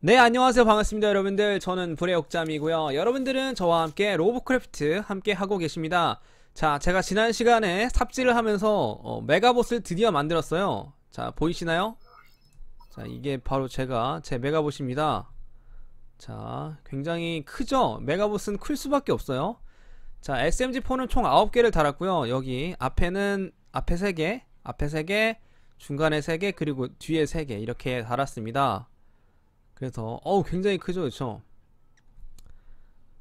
네 안녕하세요. 반갑습니다 여러분들. 저는 불의 옥잠이고요. 여러분들은 저와 함께 로브크래프트 함께 하고 계십니다. 자 제가 지난 시간에 삽질을 하면서 어, 메가보스를 드디어 만들었어요. 자 보이시나요? 자 이게 바로 제가 제 메가보스입니다. 자 굉장히 크죠? 메가보스는 클 수밖에 없어요. 자 SMG4는 총 9개를 달았고요. 여기 앞에는 앞에 3개 앞에 3개 중간에 3개 그리고 뒤에 3개 이렇게 달았습니다 그래서 어우 굉장히 크죠 그쵸?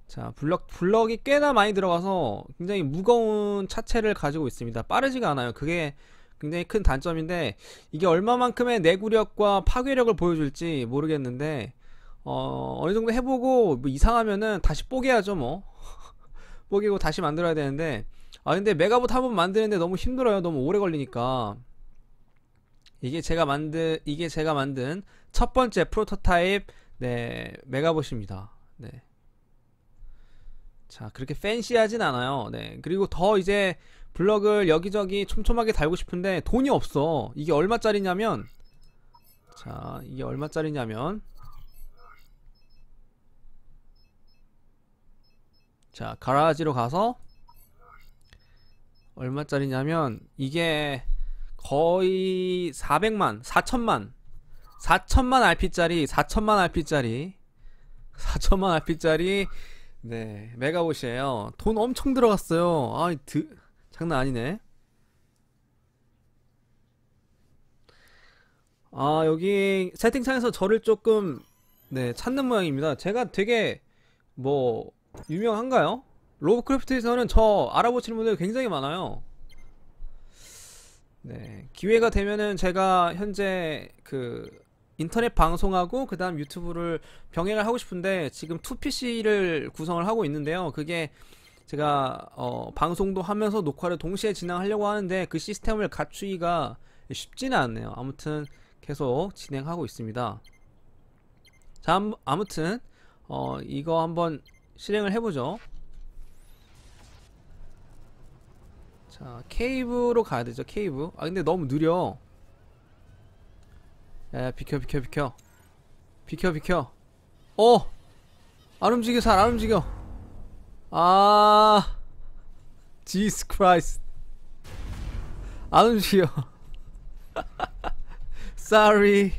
자 블럭 블럭이 꽤나 많이 들어가서 굉장히 무거운 차체를 가지고 있습니다. 빠르지가 않아요. 그게 굉장히 큰 단점인데 이게 얼마만큼의 내구력과 파괴력을 보여줄지 모르겠는데 어 어느 정도 해보고 뭐 이상하면은 다시 뽀개야죠 뭐. 뽀개고 다시 만들어야 되는데 아 근데 메가봇 한 번 만드는데 너무 힘들어요. 너무 오래 걸리니까. 이게 제가 만든 이게 제가 만든 첫 번째 프로토타입 네 메가봇입니다. 네. 자 그렇게 팬시하진 않아요. 네 그리고 더 이제 블럭을 여기저기 촘촘하게 달고 싶은데 돈이 없어. 이게 얼마짜리냐면 자 이게 얼마짜리냐면 자 가라지로 가서 얼마짜리냐면 이게 거의 400만, 4천만, 4천만 RP짜리, 4천만 RP짜리, 4천만 RP짜리, 네, 메가봇이에요. 돈 엄청 들어갔어요. 아, 드, 장난 아니네. 아, 여기 세팅창에서 저를 조금, 네, 찾는 모양입니다. 제가 되게, 뭐, 유명한가요? 로브크래프트에서는 저 알아보시는 분들 굉장히 많아요. 네, 기회가 되면은 제가 현재 그 인터넷 방송하고 그 다음 유튜브를 병행을 하고 싶은데 지금 2PC를 구성을 하고 있는데요. 그게 제가 어, 방송도 하면서 녹화를 동시에 진행하려고 하는데 그 시스템을 갖추기가 쉽지는 않네요. 아무튼 계속 진행하고 있습니다. 자, 아무튼 어, 이거 한번 실행을 해보죠. 자 케이브로 가야 되죠 케이브 아 근데 너무 느려 야 비켜 비켜 비켜. 비켜 비켜. 어! 안 움직여 잘안 움직여. 아! 지스 크라이스 안 움직여. Sorry.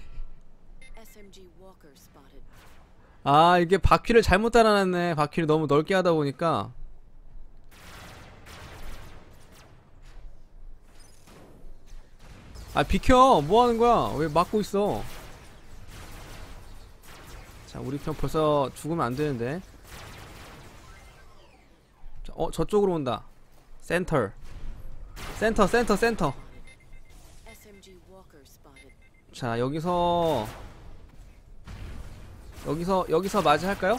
아 이게 바퀴를 잘못 달아놨네. 바퀴를 너무 넓게 하다 보니까 아 비켜. 뭐하는 거야? 왜 막고 있어? 자 우리 편 벌써 죽으면 안 되는데. 어 저쪽으로 온다. 센터. 센터 센터 센터. 자 여기서 여기서 여기서 맞이할까요?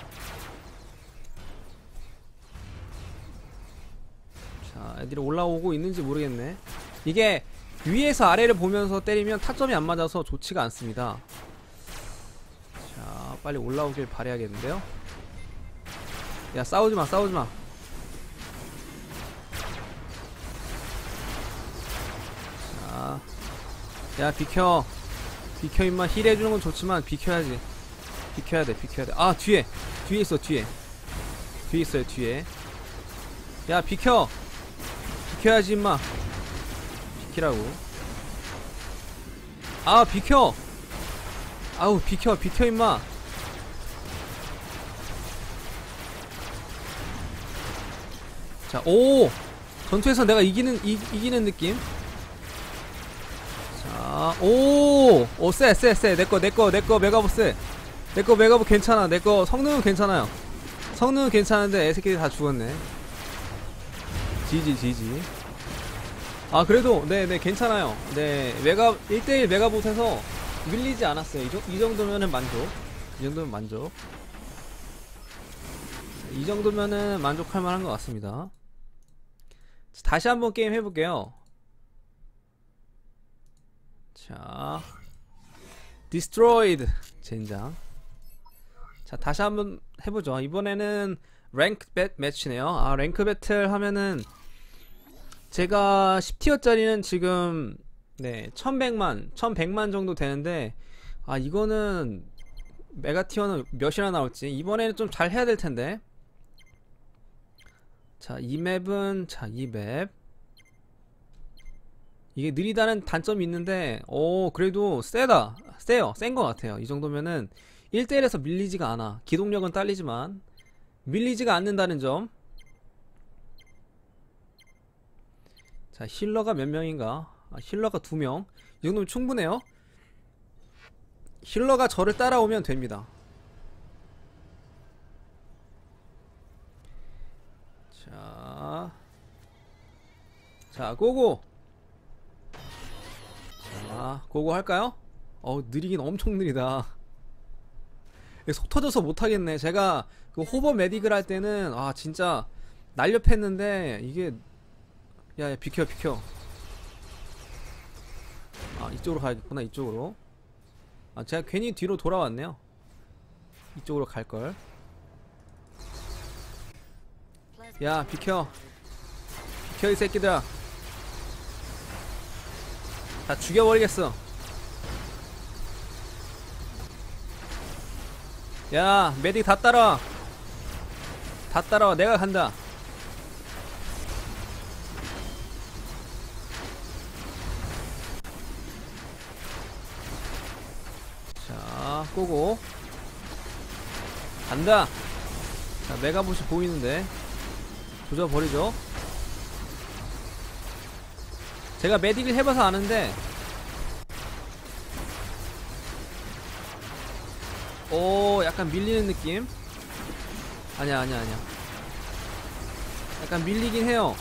자 애들이 올라오고 있는지 모르겠네. 이게 위에서 아래를 보면서 때리면 타점이 안 맞아서 좋지가 않습니다. 자 빨리 올라오길 바래야겠는데요. 야 싸우지마 싸우지마. 자 야 비켜. 비켜 임마. 힐 해주는 건 좋지만 비켜야지. 비켜야 돼 비켜야 돼아 뒤에. 뒤에 있어 뒤에. 뒤에 있어요 뒤에. 야 비켜. 비켜야지 임마 비키라고. 아 비켜! 아우 비켜 비켜 임마. 자 오! 전투에서 내가 이기는 이, 이기는 느낌? 자오오쎄쎄쎄. 내꺼 내꺼 내꺼 메가보스. 내꺼 메가보 괜찮아. 내꺼 성능은 괜찮아요. 성능은 괜찮은데 애새끼들이 다 죽었네. 지지 지지 아 그래도 네네 네, 괜찮아요. 네 메가 1대1 메가봇에서 밀리지 않았어요. 이, 정, 이 정도면은 만족. 이 정도면 만족. 이 정도면은 만족할 만한 것 같습니다. 다시 한번 게임 해볼게요. 자 Destroyed 젠장. 자 다시 한번 해보죠. 이번에는 랭크 배 매치네요. 아 랭크 배틀 하면은 제가 10티어짜리는 지금 네 1100만 1100만 정도 되는데 아 이거는 메가티어는 몇이나 나올지 이번에는 좀 잘 해야 될 텐데. 자 이 맵은 자 이 맵. 이게 느리다는 단점이 있는데 오 그래도 세다. 세요. 센 것 같아요. 이 정도면은 1대1에서 밀리지가 않아. 기동력은 딸리지만 밀리지가 않는다는 점 자 힐러가 몇 명인가 아, 힐러가 두명이 정도면 충분해요 힐러가 저를 따라오면 됩니다 자, 자, 고고. 자, 고고 할까요? 어, 느리긴 엄청 느리다. 속 터져서 못하겠네. 제가 그 호버 메딕을 할 때는, 아, 진짜, 날렵했는데, 이게, 야, 야, 비켜, 비켜. 아, 이쪽으로 가야겠구나, 이쪽으로. 아, 제가 괜히 뒤로 돌아왔네요. 이쪽으로 갈걸. 야 비켜 비켜 이 새끼들아 다 죽여버리겠어 야 메딕 다 따라와 다 따라와 내가 간다 자 꼬고. 간다. 자 메가봇이 보이는데. 조져버리죠. 제가 메딕을 해봐서 아는데. 오 약간 밀리는 느낌? 아니야 아니야 아니야. 약간 밀리긴 해요.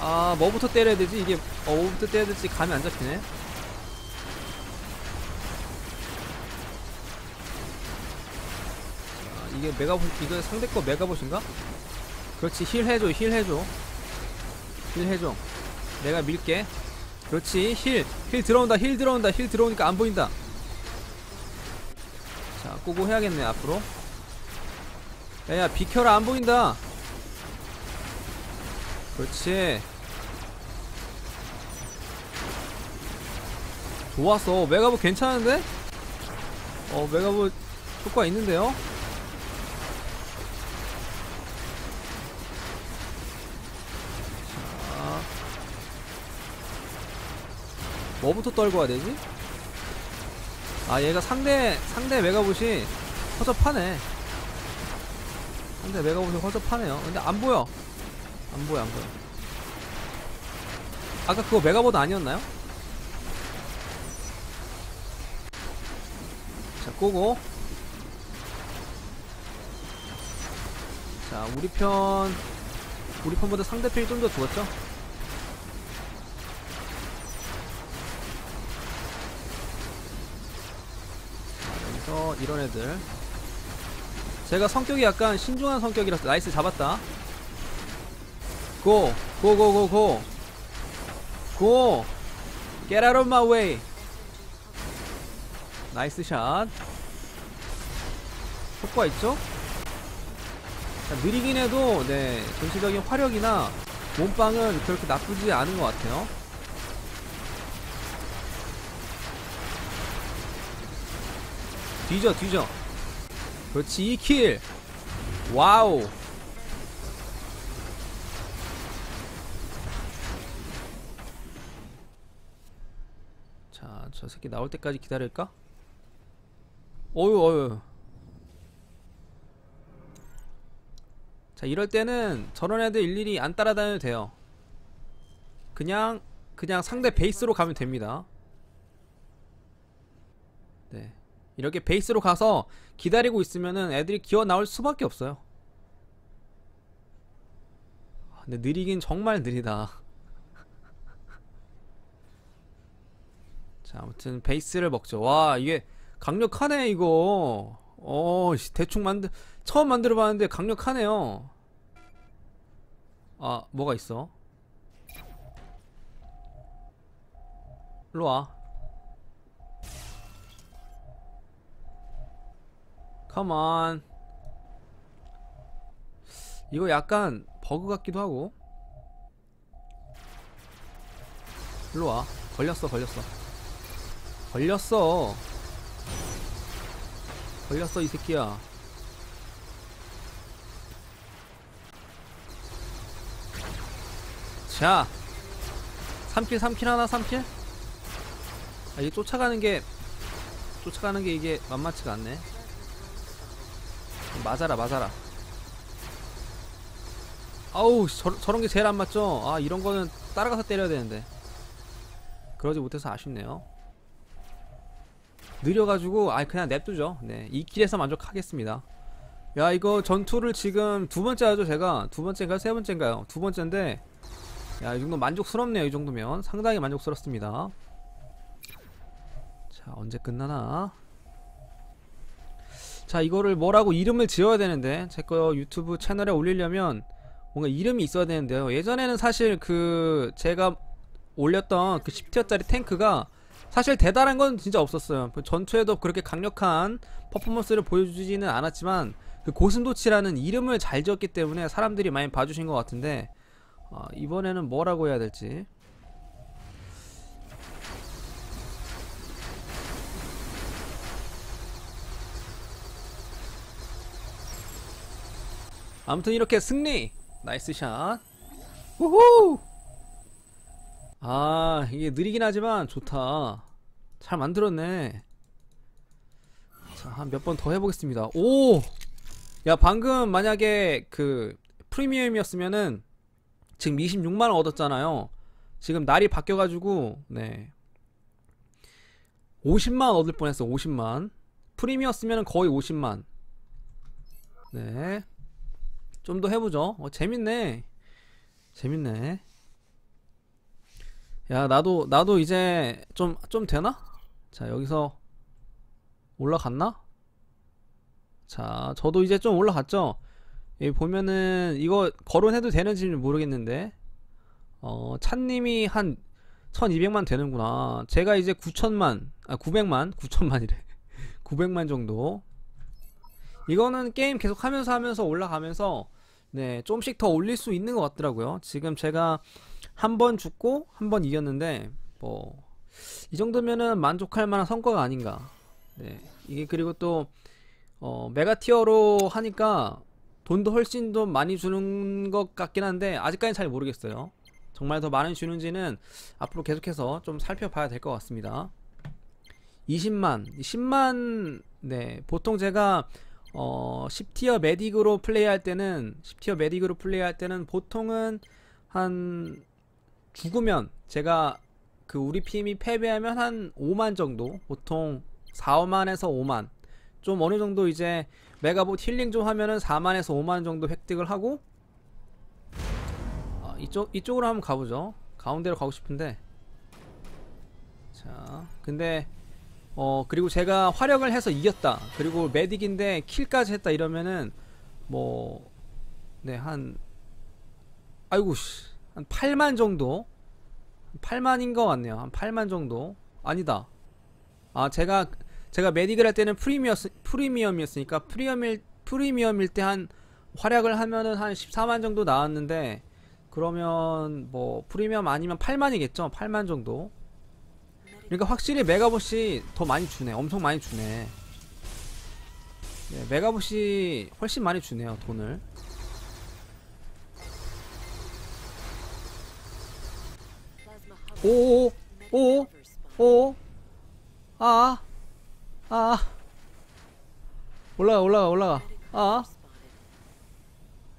아 뭐부터 때려야 되지? 이게 어 뭐부터 때려야 될지 감이 안 잡히네 아, 이게 메가봇 이거 상대 거 메가봇인가? 그렇지 힐 해줘 힐 해줘. 힐 해줘. 내가 밀게. 그렇지 힐. 힐 들어온다 힐 들어온다. 힐 들어오니까 안 보인다. 자 꼬고 해야겠네 앞으로. 야야 비켜라. 안 보인다. 그렇지. 좋았어. 메가봇 괜찮은데? 어 메가봇 효과 있는데요? 뭐부터 떨고 와야 되지? 아 얘가 상대 상대 메가봇이 허접하네 상대 메가봇이 허접하네요 근데 안 보여 안 보여 안 보여 아까 그거 메가봇 아니었나요? 자 꼬고 자 우리 편 우리 편보다 상대 편이 좀더 좋았죠? 자 여기서 이런 애들 제가 성격이 약간 신중한 성격이라서 나이스 잡았다 고! 고 고 고 고! 고! Get out of my way! 나이스 샷 효과 있죠? 자, 느리긴 해도 네 전체적인 화력이나 몸빵은 그렇게 나쁘지 않은 것 같아요 뒤져 뒤져. 그렇지 2킬. 와우. 자 저 새끼 나올 때까지 기다릴까? 어유 어유 자 이럴 때는 저런 애들 일일이 안 따라다녀도 돼요. 그냥 그냥 상대 베이스로 가면 됩니다. 네 이렇게 베이스로 가서 기다리고 있으면은 애들이 기어 나올 수밖에 없어요. 아, 근데 느리긴 정말 느리다. 자 아무튼 베이스를 먹죠. 와 이게 강력하네 이거. 어 씨, 대충 만들 처음 만들어 봤는데 강력하네요. 아 뭐가 있어? 일로와 컴온 이거 약간 버그 같기도 하고. 일로와. 걸렸어 걸렸어. 걸렸어. 걸렸어 이 새끼야. 자. 3킬 3킬 하나 3킬? 아 이게 쫓아가는 게 쫓아가는 게 이게 만만치가 않네 맞아라 맞아라. 아우 저, 저런 게 제일 안 맞죠? 아 이런 거는 따라가서 때려야 되는데. 그러지 못해서 아쉽네요. 느려가지고 아 그냥 냅두죠. 네 2킬에서 만족하겠습니다. 야 이거 전투를 지금 두 번째 하죠 제가? 두 번째인가요? 세 번째인가요? 두 번째인데 야 이 정도 만족스럽네요 이 정도면. 상당히 만족스럽습니다. 자 언제 끝나나 자 이거를 뭐라고 이름을 지어야 되는데 제 거 유튜브 채널에 올리려면 뭔가 이름이 있어야 되는데요. 예전에는 사실 그 제가 올렸던 그 10티어짜리 탱크가 사실 대단한 건 진짜 없었어요. 그 전투에도 그렇게 강력한 퍼포먼스를 보여주지는 않았지만 그 고슴도치라는 이름을 잘 지었기 때문에 사람들이 많이 봐주신 것 같은데 어, 이번에는 뭐라고 해야 될지 아무튼 이렇게 승리. 나이스 샷. 우후! 아 이게 느리긴 하지만 좋다. 잘 만들었네. 자 한 몇 번 더 해보겠습니다. 오 야 방금 만약에 그 프리미엄이었으면은 지금 26만원 얻었잖아요. 지금 날이 바뀌어가지고 네. 50만 얻을 뻔했어 50만. 프리미엄이었으면 거의 50만. 네 좀 더 해보죠. 어, 재밌네. 재밌네. 야 나도 나도 이제 좀 좀 되나? 자 여기서 올라갔나? 자 저도 이제 좀 올라갔죠? 여기 보면은 이거 거론해도 되는지 모르겠는데. 어 찬님이 한 1200만 되는구나. 제가 이제 9천만 아 900만? 9천만이래. 900만 정도. 이거는 게임 계속 하면서 하면서 올라가면서 네 좀씩 더 올릴 수 있는 것 같더라고요. 지금 제가 한 번 죽고 한 번 이겼는데 뭐 이 정도면은 만족할 만한 성과가 아닌가. 네 이게 그리고 또 어, 메가티어로 하니까 돈도 훨씬 더 많이 주는 것 같긴 한데 아직까지는 잘 모르겠어요. 정말 더 많이 주는지는 앞으로 계속해서 좀 살펴봐야 될 것 같습니다. 20만 10만 네 보통 제가 어 10티어 메딕으로 플레이할 때는 10티어 메딕으로 플레이할 때는 보통은 한 죽으면 제가 그 우리 팀이 패배하면 한 5만 정도 보통 4, 5만에서 5만. 좀 어느 정도 이제 메가봇 힐링 좀 하면은 4만에서 5만 정도 획득을 하고 아, 이쪽 이쪽으로 한번 가보죠. 가운데로 가고 싶은데. 자 근데 어 그리고 제가 화력을 해서 이겼다. 그리고 메딕인데 킬까지 했다 이러면은 뭐 네 한 아이고 씨한 8만 정도? 8만인 것 같네요. 한 8만 정도? 아니다. 아 제가 제가 메딕을 할 때는 프리미엄 프리미엄이었으니까 프리미엄일 프리미엄일 때 한 활약을 하면은 한 14만 정도 나왔는데 그러면 뭐 프리미엄 아니면 8만이겠죠? 8만 정도 그러니까 확실히 메가봇이 더 많이 주네 엄청 많이 주네 네, 메가봇이 훨씬 많이 주네요 돈을 오오오 오오 오 아, 아. 올라가, 올라가, 올라가. 아.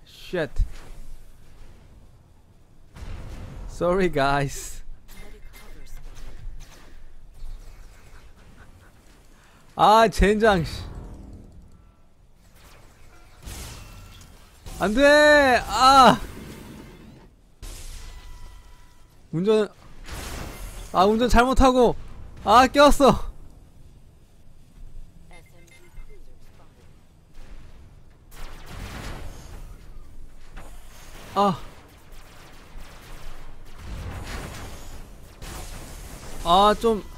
Shit. Sorry, guys. 아, 젠장. 씨. 안 돼! 아! 운전, 아, 운전 잘못하고, 아, 꼈어! 아. 아, 좀.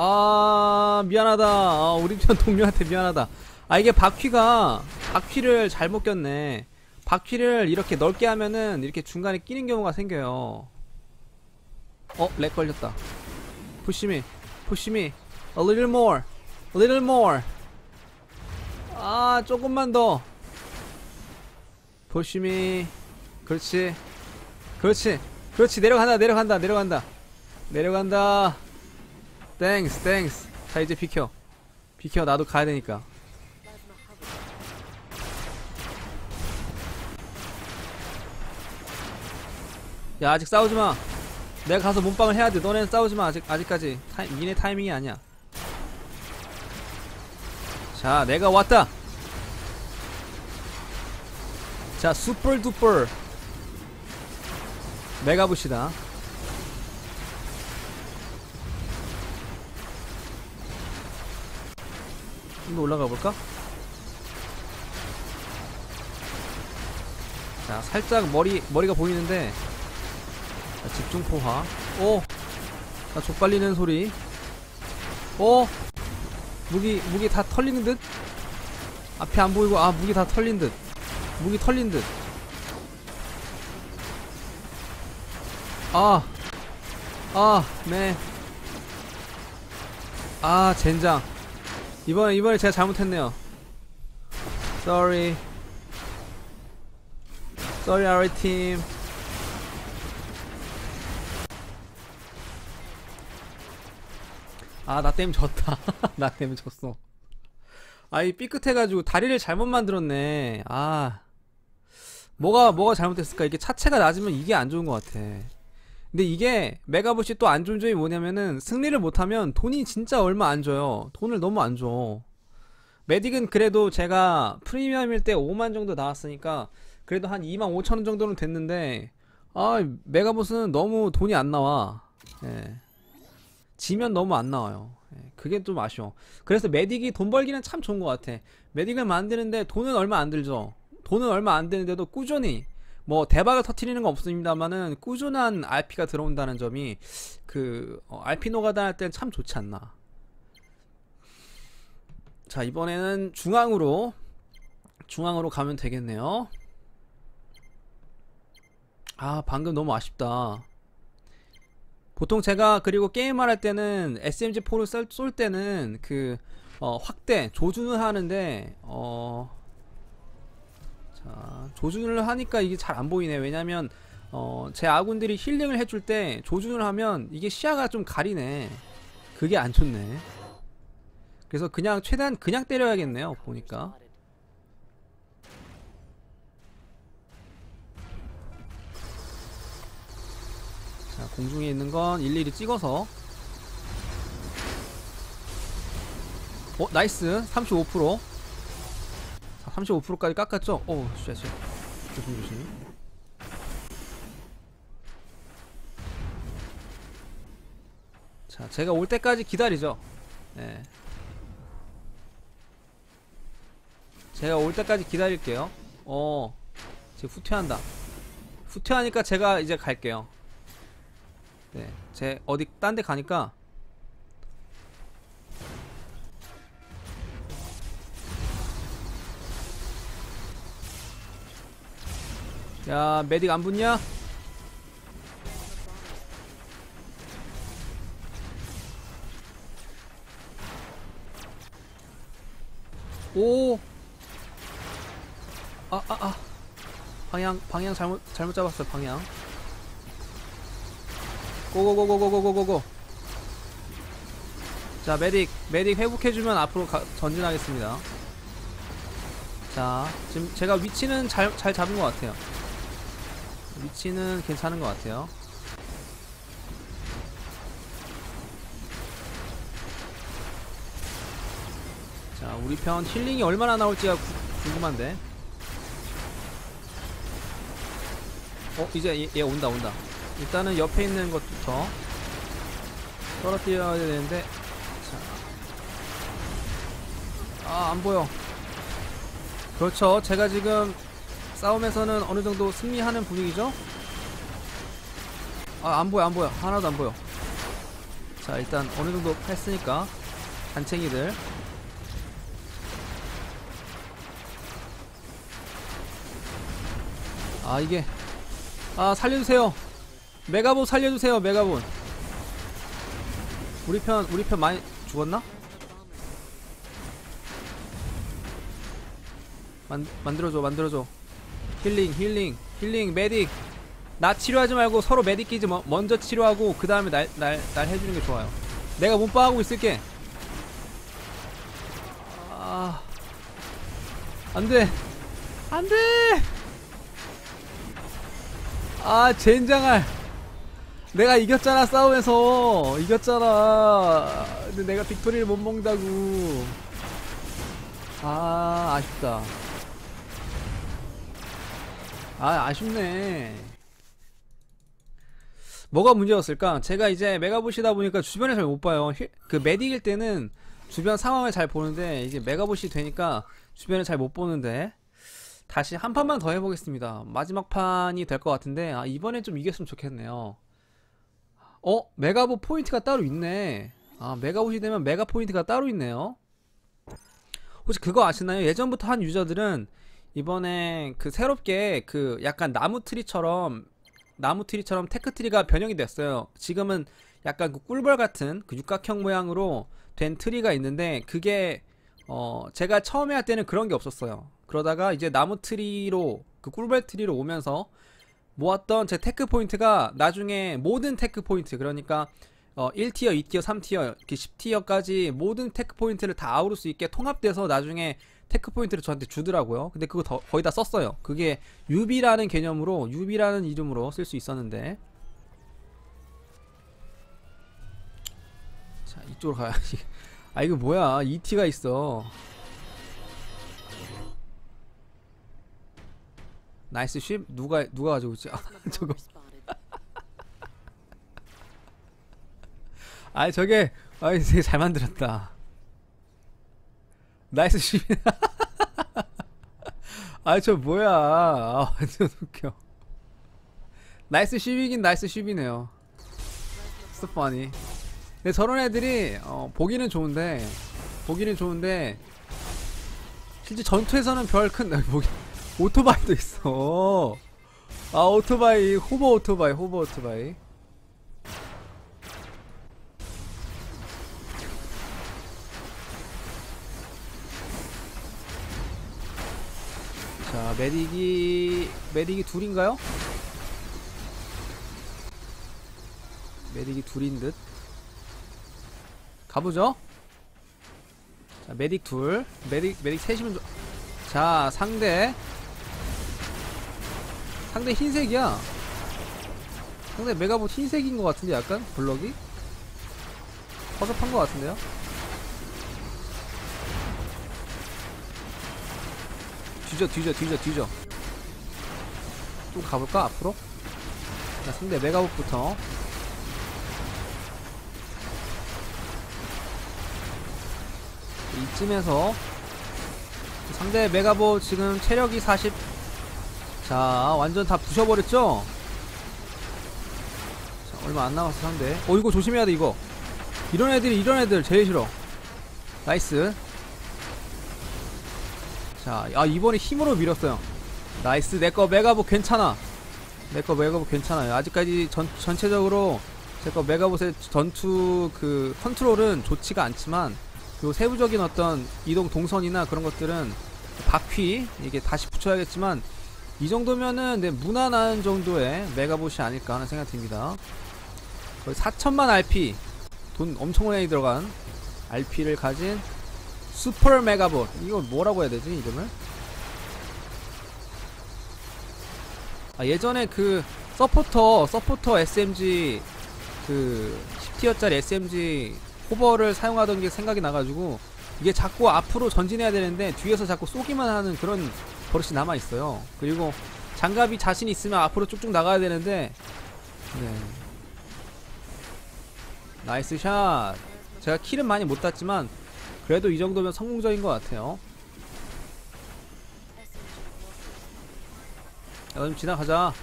아, 미안하다. 아, 우리 편 동료한테 미안하다. 아, 이게 바퀴가, 바퀴를 잘못 꼈네. 바퀴를 이렇게 넓게 하면은 이렇게 중간에 끼는 경우가 생겨요. 어, 렉 걸렸다. Push me, a little more, a little more. 아, 조금만 더. Me. 그렇지, 그렇지, 그렇지. 내려간다, 내려간다, 내려간다, 내려간다. 땡스, 땡스. 자, 이제 비켜, 비켜. 나도 가야 되니까. 야 아직 싸우지 마. 내가 가서 몸빵을 해야 돼. 너네는 싸우지 마. 아직 아직까지 타임, 니네 타이밍이 아니야. 자, 내가 왔다. 자, 슈퍼 두퍼. 메가부시다. 좀더 올라가 볼까? 자, 살짝 머리 머리가 보이는데 자, 집중 포화. 오! 자, 족발리는 소리. 오! 무기, 무기 다 털리는 듯? 앞이 안 보이고, 아, 무기 다 털린 듯. 무기 털린 듯. 아! 아, 네. 아, 젠장. 이번에, 이번에 제가 잘못했네요. Sorry. Sorry, our team. 아, 나 때문에 졌다. 나 때문에 졌어. 아, 이 삐끗해가지고 다리를 잘못 만들었네. 아. 뭐가, 뭐가 잘못됐을까? 이게 차체가 낮으면 이게 안 좋은 것 같아. 근데 이게 메가봇이 또 안 좋은 점이 뭐냐면은 승리를 못하면 돈이 진짜 얼마 안 줘요. 돈을 너무 안 줘. 메딕은 그래도 제가 프리미엄일 때 5만 정도 나왔으니까 그래도 한 2만 5천 원 정도는 됐는데 아 메가봇은 너무 돈이 안 나와. 예. 지면 너무 안 나와요. 예, 그게 좀 아쉬워. 그래서 메딕이 돈 벌기는 참 좋은 것 같아. 메딕을 만드는데 돈은 얼마 안 들죠. 돈은 얼마 안 드는데도 꾸준히 뭐 대박을 터트리는 건 없습니다만은 꾸준한 RP가 들어온다는 점이 그 어, RP 노가다 할 때는 참 좋지 않나. 자 이번에는 중앙으로 중앙으로 가면 되겠네요. 아 방금 너무 아쉽다. 보통 제가 그리고 게임을 할 때는 SMG4를 쏠, 쏠 때는 그 어, 확대 조준을 하는데 어, 자 조준을 하니까 이게 잘 안 보이네. 왜냐면 어, 제 아군들이 힐링을 해줄 때 조준을 하면 이게 시야가 좀 가리네. 그게 안 좋네. 그래서 그냥 최대한 그냥 때려야겠네요 보니까. 자 공중에 있는 건 일일이 찍어서. 어 나이스. 35%자 35%까지 깎았죠? 어우 쉣 쉣. 조심 조심 자 제가 올 때까지 기다리죠. 네. 제가 올 때까지 기다릴게요. 어 지금 후퇴한다. 후퇴하니까 제가 이제 갈게요. 네, 제 어디 딴 데 가니까 야, 메딕 안 붙냐? 오! 아, 아, 아. 방향, 방향 잘못, 잘못 잡았어요, 방향. 고고고고고고고고고 자 메딕 메딕 회복해주면 앞으로 가, 전진하겠습니다 자 지금 제가 위치는 잘, 잘 잡은 것 같아요 위치는 괜찮은 것 같아요. 자 우리 편 힐링이 얼마나 나올지가 구, 궁금한데. 어 이제 얘, 얘 온다 온다. 일단은 옆에 있는 것부터 떨어뜨려야 되는데. 아 안보여. 그렇죠. 제가 지금 싸움에서는 어느 정도 승리하는 분위기죠? 아 안 보여 안 보여. 하나도 안 보여. 자 일단 어느 정도 했으니까 단챙이들. 아 이게. 아 살려주세요. 메가본 살려주세요 메가본. 우리 편 우리 편 많이 죽었나? 만, 만들어줘 만들어줘 힐링 힐링 힐링 메딕. 나 치료하지 말고 서로 메딕 끼지 뭐- 먼저 치료하고 그 다음에 날, 날, 날 해주는 게 좋아요. 내가 몸빵하고 있을게. 아 안돼. 안돼! 아 젠장할. 내가 이겼잖아 싸움에서. 이겼잖아. 근데 내가 빅토리를 못 먹는다고. 아 아쉽다 아 아쉽네 뭐가 문제였을까 제가 이제 메가봇이다 보니까 주변을 잘 못 봐요 힐- 그 메딕일 때는 주변 상황을 잘 보는데 이제 메가봇이 되니까 주변을 잘 못 보는데 다시 한 판만 더 해보겠습니다. 마지막 판이 될 것 같은데 아, 이번엔 좀 이겼으면 좋겠네요. 어? 메가봇 포인트가 따로 있네. 아 메가봇이 되면 메가 포인트가 따로 있네요. 혹시 그거 아시나요? 예전부터 한 유저들은 이번에 그 새롭게 그 약간 나무 트리처럼 나무 트리처럼 테크 트리가 변형이 됐어요. 지금은 약간 그 꿀벌 같은 그 육각형 모양으로 된 트리가 있는데 그게 어 제가 처음에 할 때는 그런 게 없었어요. 그러다가 이제 나무 트리로 그 꿀벌 트리로 오면서 모았던 제 테크 포인트가 나중에 모든 테크 포인트 그러니까 어 1티어, 2티어, 3티어, 이렇게 10티어까지 모든 테크 포인트를 다 아우를 수 있게 통합돼서 나중에 테크 포인트를 저한테 주더라고요. 근데 그거 더- 거의 다 썼어요. 그게 유비라는 개념으로 유비라는 이름으로 쓸 수 있었는데 자 이쪽으로 가야지. 아 이거 뭐야? ET가 있어. 나이스 쉽 누가 누가 가지고 있지? 아, 저거. 아 저게 아 되게 잘 만들었다. 나이스 쉽. 아저 뭐야? 아 완전 웃겨. 나이스 쉽이긴 나이스. So funny. 근데 저런 애들이 어, 보기는 좋은데 보기는 좋은데 실제 전투에서는 별 큰 보기 오토바이도 있어. 아 오토바이 호버 오토바이 호버 오토바이. 메딕이 메딕이 둘인가요? 메딕이 둘인 듯. 가보죠. 자, 메딕 둘. 메딕, 메딕 셋이면 좋... 자, 상대. 상대 흰색이야. 상대 메가봇 흰색인 것 같은데, 약간? 블럭이? 허접한 것 같은데요? 뒤져, 뒤져, 뒤져, 뒤져. 좀 가볼까, 앞으로? 자, 상대 메가봇부터. 이쯤에서 상대 메가보 지금 체력이 40. 자, 완전 다 부셔버렸죠? 자, 얼마 안 남았어, 상대. 어, 이거 조심해야 돼, 이거. 이런 애들이, 이런 애들 제일 싫어. 나이스. 자, 아, 이번에 힘으로 밀었어요. 나이스. 내거 메가보 괜찮아. 내거 메가보 괜찮아요. 아직까지 전, 전체적으로 제거 메가봇의 전투 그 컨트롤은 좋지가 않지만 요 세부적인 어떤 이동 동선이나 그런 것들은 바퀴 이게 다시 붙여야겠지만 이 정도면은 네, 무난한 정도의 메가봇이 아닐까 하는 생각이 듭니다. 거의 4천만 RP 돈 엄청 많이 들어간 RP를 가진 슈퍼 메가봇 이거 뭐라고 해야 되지 이름을? 아 예전에 그 서포터 서포터 SMG 그 10티어짜리 SMG 호버를 사용하던 게 생각이 나가지고 이게 자꾸 앞으로 전진해야 되는데 뒤에서 자꾸 쏘기만 하는 그런 버릇이 남아 있어요. 그리고 장갑이 자신 있으면 앞으로 쭉쭉 나가야 되는데 네. 나이스 샷. 제가 킬은 많이 못 땄지만 그래도 이 정도면 성공적인 것 같아요. 자, 그럼 지나가자.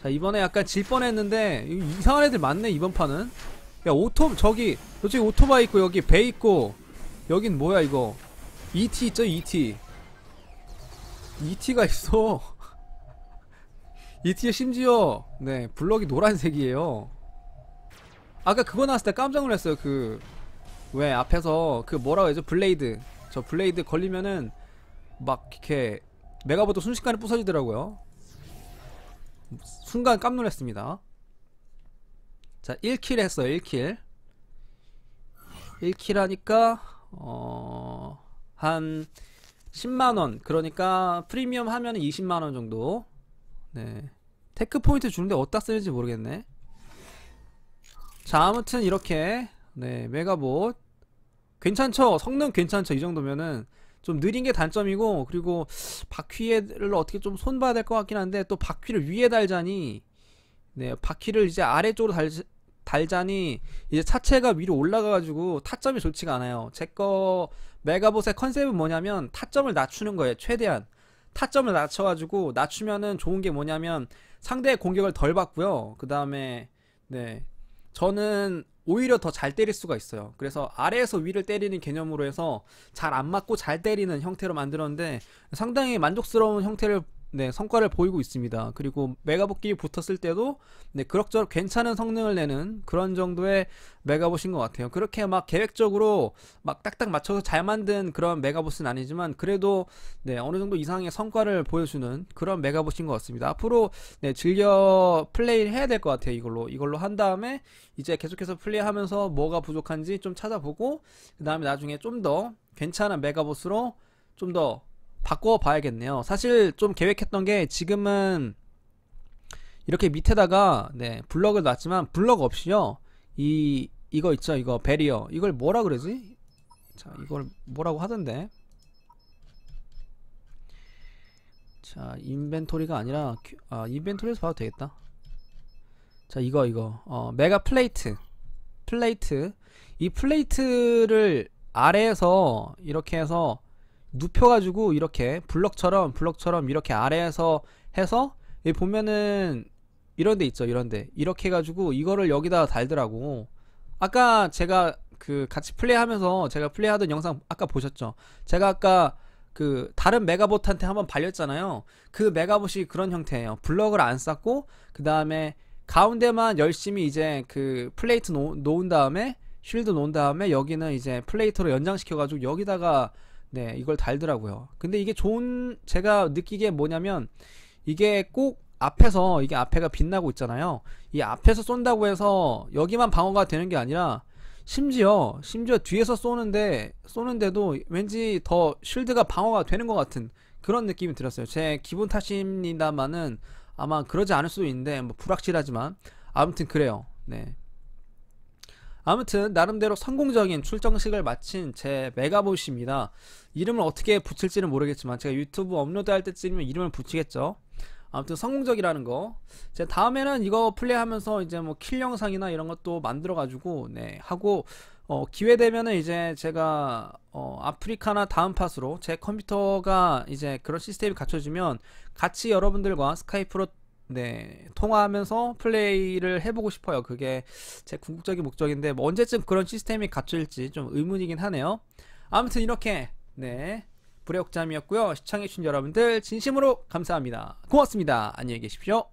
자 이번에 약간 질 뻔했는데 이- 이상한 애들 많네 이번 판은. 야 오토 저기 저기 오토바이 있고 여기 배 있고 여긴 뭐야 이거 ET 있죠 ET ET가 있어 이 티어 심지어 네 블럭이 노란색이에요. 아까 그거 나왔을 때 깜짝 놀랐어요. 그 왜 앞에서 그 뭐라고 해야죠? 블레이드 저 블레이드 걸리면은 막 이렇게 메가보도 순식간에 부서지더라고요. 순간 깜놀랐습니다. 자, 1킬 했어요. 1킬. 1킬 하니까 어, 한 10만원. 그러니까 프리미엄 하면 20만원 정도. 네. 테크 포인트 주는데 어디다 쓰는지 모르겠네. 자, 아무튼 이렇게 네, 메가봇 괜찮죠? 성능 괜찮죠? 이 정도면은 좀 느린 게 단점이고 그리고 바퀴를 어떻게 좀 손봐야 될 것 같긴 한데 또 바퀴를 위에 달자니 네, 바퀴를 이제 아래쪽으로 달, 달자니 이제 차체가 위로 올라가가지고 타점이 좋지가 않아요. 제 거 메가봇의 컨셉은 뭐냐면 타점을 낮추는 거예요. 최대한 타점을 낮춰가지고 낮추면은 좋은 게 뭐냐면 상대의 공격을 덜 받고요. 그 다음에 네 저는 오히려 더 잘 때릴 수가 있어요. 그래서 아래에서 위를 때리는 개념으로 해서 잘 안 맞고 잘 때리는 형태로 만들었는데 상당히 만족스러운 형태를 네, 성과를 보이고 있습니다. 그리고 메가봇끼리 붙었을 때도 네, 그럭저럭 괜찮은 성능을 내는 그런 정도의 메가봇인 것 같아요. 그렇게 막 계획적으로 막 딱딱 맞춰서 잘 만든 그런 메가봇은 아니지만 그래도 네, 어느 정도 이상의 성과를 보여주는 그런 메가봇인 것 같습니다. 앞으로 네, 즐겨 플레이를 해야 될 것 같아요. 이걸로 이걸로 한 다음에 이제 계속해서 플레이하면서 뭐가 부족한지 좀 찾아보고 그 다음에 나중에 좀 더 괜찮은 메가봇으로 좀더 바꿔봐야겠네요. 사실 좀 계획했던 게 지금은 이렇게 밑에다가 네 블럭을 놨지만 블럭 없이요. 이 이거 있죠? 이거 베리어. 이걸 뭐라 그러지? 자 이걸 뭐라고 하던데? 자 인벤토리가 아니라 아 인벤토리에서 봐도 되겠다. 자 이거 이거. 어 메가 플레이트. 플레이트. 이 플레이트를 아래에서 이렇게 해서 눕혀가지고 이렇게 블럭처럼 블럭처럼 이렇게 아래에서 해서 여기 보면은 이런 데 있죠 이런 데. 이렇게 해가지고 이거를 여기다 달더라고. 아까 제가 그 같이 플레이하면서 제가 플레이하던 영상 아까 보셨죠? 제가 아까 그 다른 메가봇한테 한번 발렸잖아요. 그 메가봇이 그런 형태예요. 블럭을 안 쌓고 그 다음에 가운데만 열심히 이제 그 플레이트 놓, 놓은 다음에 쉴드 놓은 다음에 여기는 이제 플레이트로 연장시켜가지고 여기다가 네, 이걸 달더라고요. 근데 이게 좋은, 제가 느끼기에 뭐냐면, 이게 꼭 앞에서, 이게 앞에가 빛나고 있잖아요. 이 앞에서 쏜다고 해서 여기만 방어가 되는 게 아니라, 심지어, 심지어 뒤에서 쏘는데, 쏘는데도 왠지 더 쉴드가 방어가 되는 것 같은 그런 느낌이 들었어요. 제 기분 탓입니다만은 아마 그러지 않을 수도 있는데, 뭐 불확실하지만, 아무튼 그래요. 네. 아무튼 나름대로 성공적인 출정식을 마친 제 메가봇입니다. 이름을 어떻게 붙일지는 모르겠지만 제가 유튜브 업로드할 때쯤이면 이름을 붙이겠죠. 아무튼 성공적이라는 거. 제 다음에는 이거 플레이하면서 이제 뭐 킬 영상이나 이런 것도 만들어 가지고 네 하고 어 기회 되면은 이제 제가 어 아프리카나 다음 팟으로 제 컴퓨터가 이제 그런 시스템이 갖춰지면 같이 여러분들과 스카이프로 네, 통화하면서 플레이를 해보고 싶어요. 그게 제 궁극적인 목적인데, 뭐 언제쯤 그런 시스템이 갖춰질지 좀 의문이긴 하네요. 아무튼 이렇게, 네, 불의옥잠이었고요 시청해주신 여러분들 진심으로 감사합니다. 고맙습니다. 안녕히 계십시오.